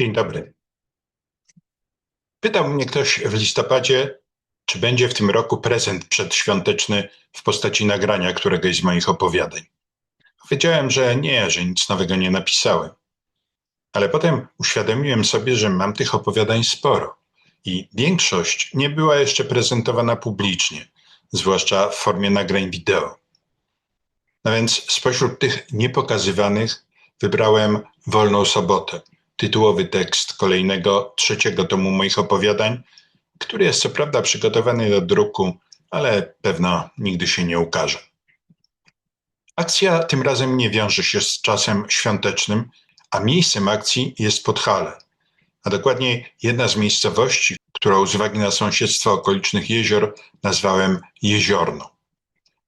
Dzień dobry. Pytał mnie ktoś w listopadzie, czy będzie w tym roku prezent przedświąteczny w postaci nagrania któregoś z moich opowiadań. Powiedziałem, że nie, że nic nowego nie napisałem. Ale potem uświadomiłem sobie, że mam tych opowiadań sporo i większość nie była jeszcze prezentowana publicznie, zwłaszcza w formie nagrań wideo. No więc spośród tych niepokazywanych wybrałem Wolną Sobotę, tytułowy tekst kolejnego, trzeciego tomu moich opowiadań, który jest co prawda przygotowany do druku, ale pewno nigdy się nie ukaże. Akcja tym razem nie wiąże się z czasem świątecznym, a miejscem akcji jest Podhale, a dokładniej jedna z miejscowości, którą z uwagi na sąsiedztwo okolicznych jezior nazwałem Jeziorno.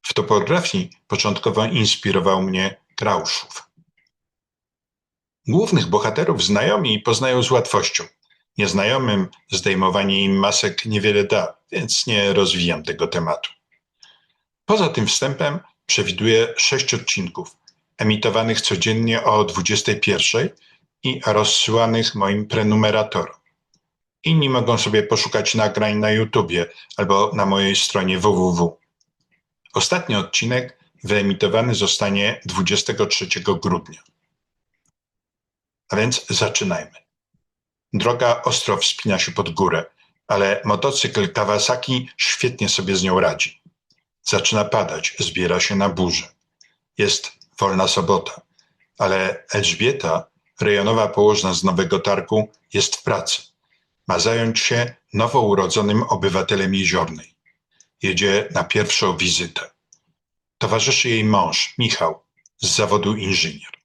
W topografii początkowo inspirował mnie Krauszów. Głównych bohaterów znajomi poznają z łatwością. Nieznajomym zdejmowanie im masek niewiele da, więc nie rozwijam tego tematu. Poza tym wstępem przewiduję sześć odcinków, emitowanych codziennie o 21 i rozsyłanych moim prenumeratorom. Inni mogą sobie poszukać nagrań na YouTubie albo na mojej stronie www. Ostatni odcinek wyemitowany zostanie 23 grudnia. A więc zaczynajmy. Droga ostro wspina się pod górę, ale motocykl Kawasaki świetnie sobie z nią radzi. Zaczyna padać, zbiera się na burzę. Jest wolna sobota, ale Elżbieta, rejonowa położna z Nowego Targu, jest w pracy. Ma zająć się nowo urodzonym obywatelem Jeziornej. Jedzie na pierwszą wizytę. Towarzyszy jej mąż, Michał, z zawodu inżynier.